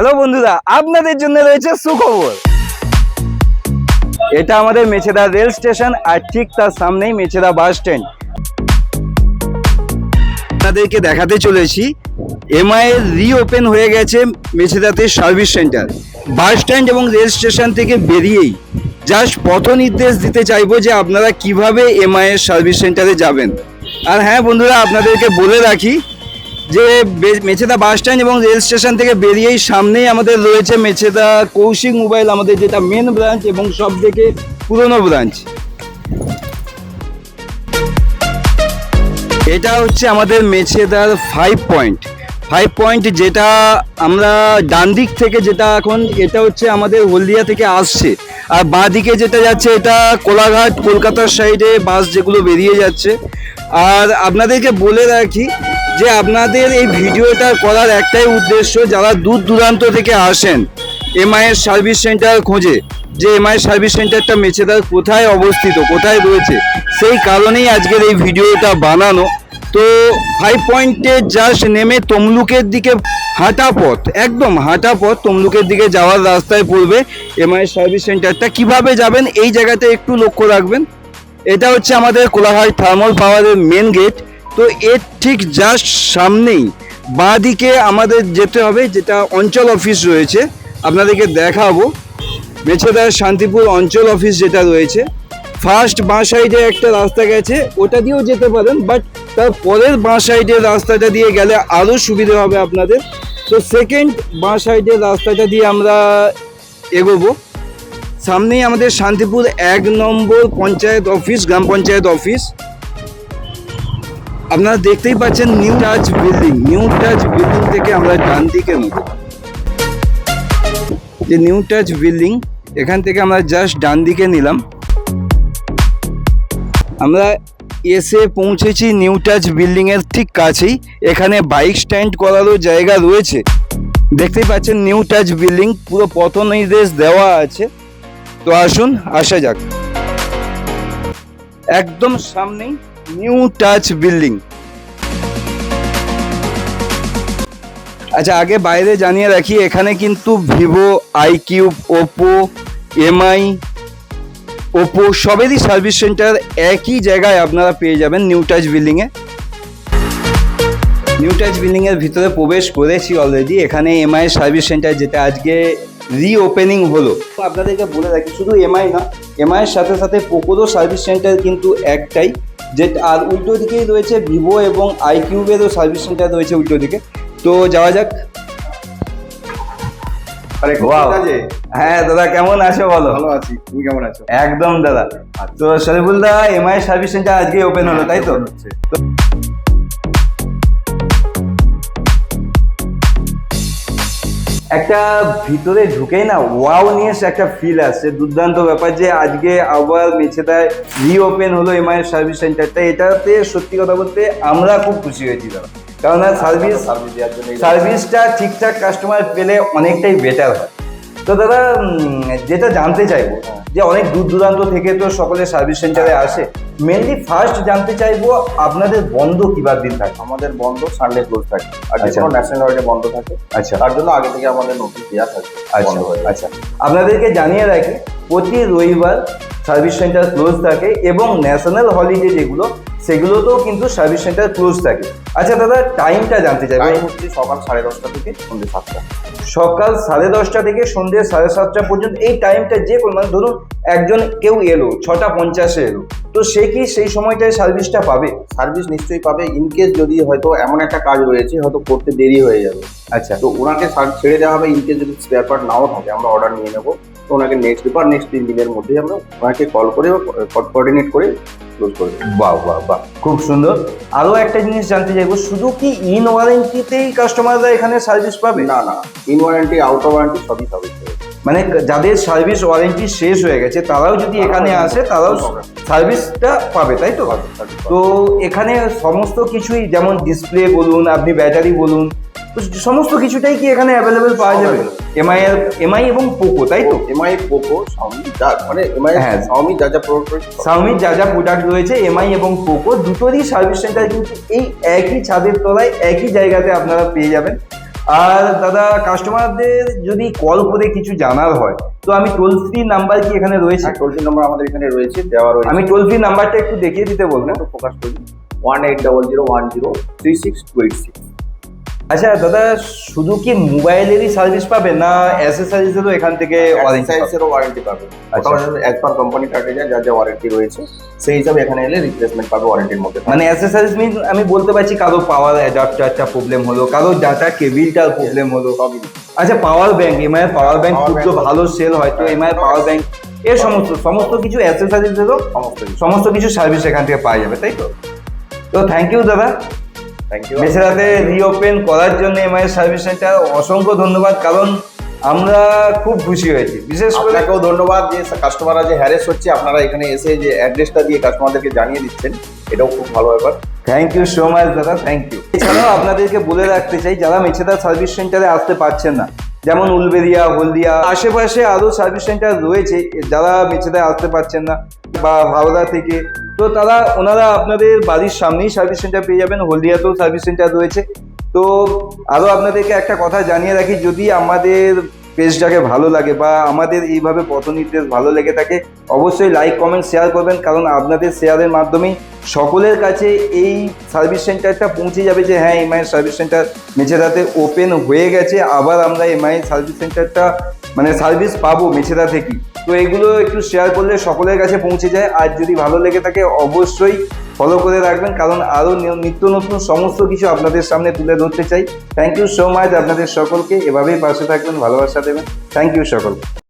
Hello বন্ধুরা, আপনাদের জন্য রয়েছে সুখবর। এটা আমাদের মেছেদা রেল স্টেশন আর ঠিক তার সামনেই মেছেদা বাস স্ট্যান্ড। আপনাদেরকে দেখাতে চলেছি এমআই এর রিওপেন হয়ে গেছে মেছেদাতে সার্ভিস সেন্টার বাস স্ট্যান্ড এবং রেল স্টেশন থেকে বেরিয়েই জাস্ট পথ নির্দেশ দিতে চাইব যে আপনারা কীভাবে এমআই এর সার্ভিস সেন্টারে যাবেন। আর হ্যাঁ বন্ধুরা, আপনাদেরকে বলে রাখি যে মেছেদা বাস স্ট্যান্ড এবং রেল স্টেশন থেকে বেরিয়েই সামনেই আমাদের রয়েছে মেছেদা কৌশিক মোবাইল, আমাদের যেটা মেন ব্রাঞ্চ এবং সব থেকে পুরনো ব্রাঞ্চ এটা হচ্ছে আমাদের মেছেদার ফাইভ পয়েন্ট ফাইভ পয়েন্ট যেটা আমরা ডান দিক থেকে যেটা এখন, এটা হচ্ছে আমাদের হলদিয়া থেকে আসছে। আর বাঁ দিকে যেটা যাচ্ছে, এটা কোলাঘাট, কলকাতার সাইডে বাস যেগুলো বেরিয়ে যাচ্ছে। আর আপনাদেরকে বলে রাখি যে আপনাদের এই ভিডিওটা করার একটাই উদ্দেশ্য যারা দূর দূরান্ত থেকে আসেন এমআইয়ের সার্ভিস সেন্টার খোঁজে, যে এমআই সার্ভিস সেন্টারটা মেছেদার কোথায় অবস্থিত, কোথায় রয়েছে, সেই কারণেই আজকের এই ভিডিওটা বানানো। তো ফাইভ পয়েন্টে জাস্ট নেমে তমলুকের দিকে হাঁটা পথ, একদম হাঁটা পথ তমলুকের দিকে যাওয়ার রাস্তায় পড়বে এমআই সার্ভিস সেন্টারটা কীভাবে যাবেন? এই জায়গাতে একটু লক্ষ্য রাখবেন। এটা হচ্ছে আমাদের কোলাঘাট থার্মাল পাওয়ারের মেন গেট তো এর ঠিক জাস্ট সামনেই বাঁ দিকে আমাদের যেতে হবে, যেটা অঞ্চল অফিস রয়েছে। আপনাদেরকে দেখাবো। মেছেদার শান্তিপুর অঞ্চল অফিস যেটা রয়েছে। ফার্স্ট বাঁ সাইডে একটা রাস্তা গেছে, ওটা দিয়েও যেতে পারেন বাট তার পরের বাঁ সাইডের রাস্তাটা দিয়ে গেলে আরও সুবিধে হবে আপনাদের। তো সেকেন্ড বাঁ সাইডের রাস্তাটা দিয়ে আমরা এগোবো। সামনেই আমাদের শান্তিপুর এক নম্বর পঞ্চায়েত অফিস গ্রাম পঞ্চায়েত অফিস আপনারা দেখতেই পাচ্ছেন new touch building. New touch building থেকে আমরা ডান দিকে নেব যে নিউ টাচ বিল্ডিং, এখান থেকে আমরা জাস্ট ডান দিকে নিলাম। আমরা এসে পৌঁছেছি নিউ টাচ বিল্ডিং এর ঠিক কাছেই। এখানে বাইক স্ট্যান্ড করারও জায়গা রয়েছে। দেখতেই পাচ্ছেন নিউ টাচ বিল্ডিং, পুরো পথ নির্দেশ দেওয়া আছে। তো আসুন, আসা যাক। একদম সামনেই নিউ টাচ বিল্ডিং আচ্ছা আগে বাইরে জানিয়ে রাখি, এখানে কিন্তু Vivo iQOO Oppo MI Oppo সবেরই service centre একই জায়গায় আপনারা পেয়ে যাবেন নিউ টাচ বিল্ডিংয়ে নিউ টাচ বিল্ডিং এর ভিতরে প্রবেশ করেছি অলরেডি এখানে এমআই সার্ভিস সেন্টার যেটা আজকে রিওপেনিং হলো। আপনাদেরকে বলে রাখি, শুধু এমআই না এমআই এর সাথে সাথে পোকোরও সার্ভিস সেন্টার কিন্তু একটাই। যে আর উল্টো দিকেই রয়েছে ভিভো এবং আইকিউবেরও সার্ভিস সেন্টার রয়েছে উল্টো দিকে। তো যাওয়া যাক। আরে হ্যাঁ দাদা কেমন আছো বলো? ভালো আছি। তুমি কেমন আছো? একদম দাদা। তো শরীফুল দা এমআই সার্ভিস সেন্টার আজকে ওপেন হলো তাই তো একটা ভিতরে ঢুকেই না ওয়াও নিয়ে এসে একটা ফিল আসছে দুর্দান্ত ব্যাপার যে আজকে আবার মেছেদায় রিওপেন হলো এমআই সার্ভিস সেন্টারটা এটাতে সত্যি কথা বলতে আমরা খুব খুশি হয়েছি দাদা। কারণ সার্ভিস সার্ভিস দেওয়ার জন্য সার্ভিসটা ঠিকঠাক কাস্টমার পেলে অনেকটাই বেটার হয়। তো দাদা যেটা জানতে চাইব, যে অনেক দূর দূরান্ত থেকে তো সকলে সার্ভিস সেন্টারে আসে। মেনলি ফার্স্ট জানতে চাইব আপনাদের বন্ধ কিবার দিন থাকে? আমাদের বন্ধ সানডে ক্লোজ থাকে। আর যে আচ্ছা। কোনো ন্যাশনাল হলিডে বন্ধ থাকে। আচ্ছা। তার জন্য আগে থেকে আমাদের নোটিশ দেওয়া থাকে। আচ্ছা আচ্ছা। আপনাদেরকে জানিয়ে রাখি প্রতি রবিবার সার্ভিস সেন্টার ক্লোজ থাকে এবং ন্যাশনাল হলিডে যেগুলো সেগুলোতেও কিন্তু সার্ভিস সেন্টার ক্লোজ থাকে। আচ্ছা দাদা টাইমটা জানতে চাই। টাইম হচ্ছে সকাল সাড়ে দশটা থেকে সন্ধ্যে সাতটা। সকাল সাড়ে দশটা থেকে সন্ধ্যে সাড়ে সাতটা পর্যন্ত এই টাইমটা যে কোনো মানে ধরুন একজন কেউ এলো ছটা পঞ্চাশে এলো তো সে কি সেই সময়টায় সার্ভিসটা পাবে? সার্ভিস নিশ্চয়ই পাবে ইন কেস যদি হয়তো এমন একটা কাজ রয়েছে হয়তো করতে দেরি হয়ে যাবে। আচ্ছা। তো ওনাকে ছেড়ে দেওয়া হবে ইন কেস যদি স্পেয়ার পার্ট নাও থাকে আমরা অর্ডার নিয়ে নেব। তো ওনাকে নেক্সট পেপার নেক্সট তিন দিনের মধ্যেই আমরা ওনাকে কল করে কোঅর্ডিনেট করে ক্লোজ করে বাহ বাহ বাহ খুব সুন্দর। আরও একটা জিনিস জানতে চাইব শুধু কি ইন ওয়ারেন্টিতেই কাস্টমাররা এখানে সার্ভিস পাবে? না না in warranty out of warranty সবই সার্ভিস দেবে মানে যাদের সার্ভিস ওয়ারেন্টি শেষ হয়ে গেছে তারাও যদি এখানে আসে তারাও সার্ভিসটা পাবে তাই তো? তো এখানে সমস্ত কিছুই যেমন ডিসপ্লে বলুন আপনি ব্যাটারি বলুন সমস্ত কিছুটাই কি এখানে অ্যাভেলেবেল পাওয়া যাবে? এমআই এর এমআই এবং পোকো তাই তো? এমআই পোকো শাওমি যা মানে এমআই হ্যাঁ। শাওমি যা যা প্রোডাক্ট রয়েছে সব। যা যা প্রোডাক্ট রয়েছে এমআই এবং পোকো দুটোরই সার্ভিস সেন্টার কিন্তু এই একই ছাদের তলায় একই জায়গাতে আপনারা পেয়ে যাবেন। আর দাদা কাস্টমারদের যদি কল করে কিছু জানার হয় তো আমি টোল ফ্রি নাম্বার কি এখানে রয়েছে? টোল ফ্রি নাম্বার আমাদের এখানে রয়েছে দেওয়া রয়েছে। আমি টোল ফ্রি নাম্বারটা একটু দেখিয়ে দিতে বলবেন একটু ফোকাস করি one eight double zero one zero three six two eight six আচ্ছা দাদা শুধু কি মোবাইলেরই সার্ভিস পাবে না অ্যাসেসারিজেরও এখান থেকে ওয়ারেন্টি সাইজেরও ওয়ারেন্টি পাবে। অ্যাজ পার কোম্পানি কার্ডে যা যা ওয়ারেন্টি রয়েছে সেই হিসাবে এখানে এলে রিপ্লেসমেন্ট পাবে ওয়ারেন্টির মধ্যে। মানে অ্যাসেসারিজ মিন আমি বলতে পারছি কারও পাওয়ার অ্যাডাপ্টারটা প্রবলেম হলো কারও ডাটা কেবিলটার প্রবলেম হলো। আচ্ছা power bank MI power bank খুব ভালো সেল হয় তো এমআই পাওয়ার ব্যাংক এ সমস্ত সমস্ত কিছু অ্যাসেসারিজেরও সমস্ত কিছু। সার্ভিস এখান থেকে পাওয়া যাবে তাই তো? তো থ্যাংক ইউ দাদা। মেছেরাতে রিওপেন করার জন্য এম এমআই সার্ভিস সেন্টার অসংখ্য ধন্যবাদ কারণ আমরা খুব খুশি হয়েছি। বিশেষ করে আপনাকেও ধন্যবাদ যে কাস্টমাররা যে হ্যারেস হচ্ছে আপনারা এখানে এসে যে অ্যাড্রেসটা দিয়ে কাস্টমারদেরকে জানিয়ে দিচ্ছেন এটাও খুব ভালো ব্যাপার। থ্যাংক ইউ সো মাচ দাদা থ্যাংক ইউ এছাড়াও আপনাদেরকে বলে রাখতে চাই যারা মেছেদা সার্ভিস সেন্টারে আসতে পারছেন না যেমন উলবেরিয়া হলদিয়া, আশেপাশে আরও সার্ভিস সেন্টার রয়েছে যারা মেছেদায় আসতে পারছেন না বা হাওড়া থেকে, তো তারা, ওনারা আপনাদের বাড়ির সামনেই সার্ভিস সেন্টার পেয়ে যাবেন, হলদিয়াতেও সার্ভিস সেন্টার রয়েছে। তো আরও আপনাদেরকে একটা কথা জানিয়ে রাখি, যদি আমাদের পেজটাকে ভালো লাগে বা আমাদের এইভাবে পথ নির্দেশ ভালো লেগে থাকে, অবশ্যই লাইক কমেন্ট শেয়ার করবেন। কারণ আপনাদের শেয়ারের মাধ্যমেই সকলের কাছে এই সার্ভিস সেন্টারটা পৌঁছে যাবে যে হ্যাঁ এমআই সার্ভিস সেন্টার মেঝেদাতে ওপেন হয়ে গেছে। আবার আমরা এমআই সার্ভিস সেন্টারটা মানে সার্ভিস পাবো মেছেদা থেকে। তো এগুলো একটু শেয়ার করলে সকলের কাছে পৌঁছে যায়। আর যদি ভালো লেগে থাকে, অবশ্যই ফলো করে রাখবেন। কারণ আরও নিত্য নতুন সমস্ত কিছু আপনাদের সামনে তুলে ধরতে চাই। থ্যাংক ইউ সো মাচ আপনাদের সকলকে। এভাবেই পাশে থাকবেন, ভালোবাসা দেবেন। থ্যাংক ইউ সকলকে।